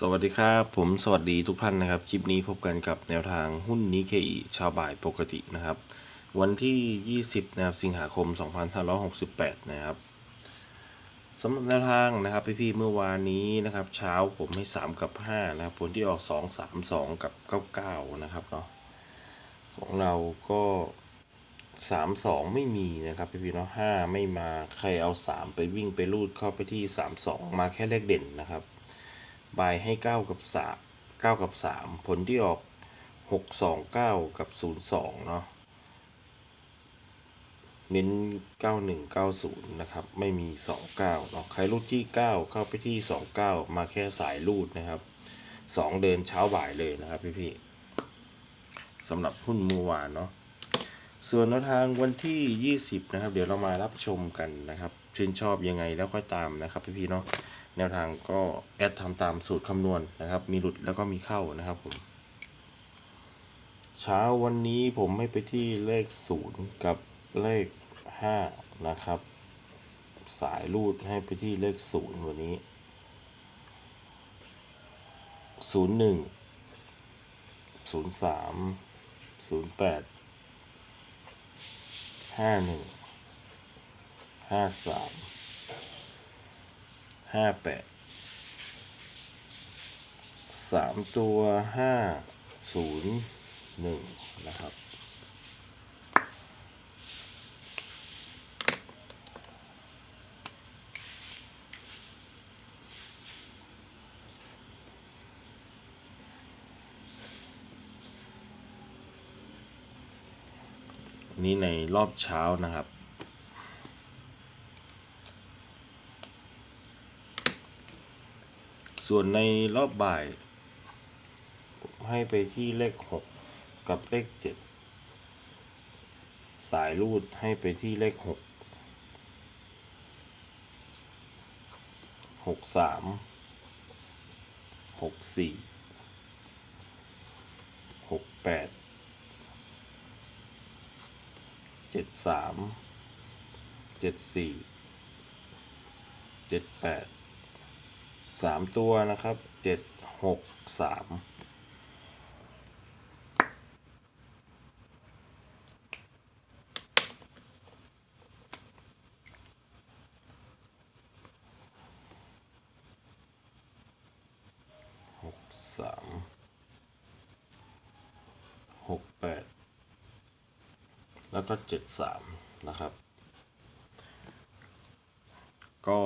สวัสดีครับ ผมสวัสดีทุกท่านนะครับ คลิปนี้พบกันกับแนวทางหุ้นนิเคอิชาวบ่ายปกตินะครับ วันที่ 20 นะครับ สิงหาคม 2568 นะครับสำหรับแนวทางนะครับ พี่ๆเมื่อวานนี้นะครับ เช้าผมให้ 3 กับ 5 นะครับ ผลที่ออก 2 3 2 กับ 99 นะครับเนาะของเราก็ 3 2 ไม่มีนะครับพี่ๆเนาะ5ไม่มาใครเอา 3 ไปวิ่งไปรูดเข้าไปที่ 3 2 มาแค่เลขเด่นนะครับ บายให้ 9 กับ3 9 กับ 3 ผลที่ออก 6 2 9 กับ 0 2 เนาะเน้น 91 90 นะครับ ไม่มี 29เนาะใครรูดที่ 9 เข้าไปที่ 29 มาแค่สายรูดนะครับ 2 เดินเช้าบ่ายเลยนะครับพี่ๆสำหรับหุ้นเมื่อวานเนาะ ส่วนแนวทางวันที่ 20 นะครับ เดี๋ยวเรามารับชมกันนะครับ ชื่นชอบยังไงแล้วค่อยตามนะครับพี่ๆเนาะแนวทางก็แอดทำตามสูตรคำนวณนะครับ มีหลุดแล้วก็มีเข้านะครับผมเช้าวันนี้ผมให้ไปที่เลข 0 กับเลข 5 นะครับ สายรูดให้ไปที่เลข 0 วันนี้ 01 03 08 ห้าหนึ่งห้าสามห้าแปดสามตัวห้าศูนย์หนึ่งนะครับ นี่ในรอบเช้านะครับ ส่วนในรอบบ่าย ให้ไปที่เลขหกกับเลขเจ็ดสายรูดให้ไปที่เลขหกหกสามหกสี่หกแปด เจ็ดสามเจ็ดสี่เจ็ดแปดสามตัวนะครับเจ็ดหกสามหกสามหกแปด แล้วก็ 73 นะครับ ก็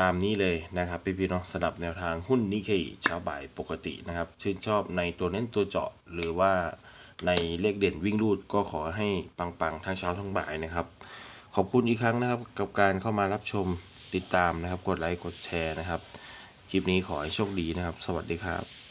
ตามนี้เลยนะครับพี่ๆเนาะสำหรับแนวทางหุ้นนิเคอิเช้าบ่ายปกตินะครับ ชื่นชอบในตัวเน้นตัวเจาะ หรือว่าในเลขเด่นวิ่งรูดก็ขอให้ปังๆ ทั้งเช้าทั้งบ่ายนะครับ ขอบคุณอีกครั้งนะครับกับการเข้ามารับชมติดตามนะครับ กดไลค์กดแชร์นะครับ คลิปนี้ขอให้โชคดีนะครับ สวัสดีครับ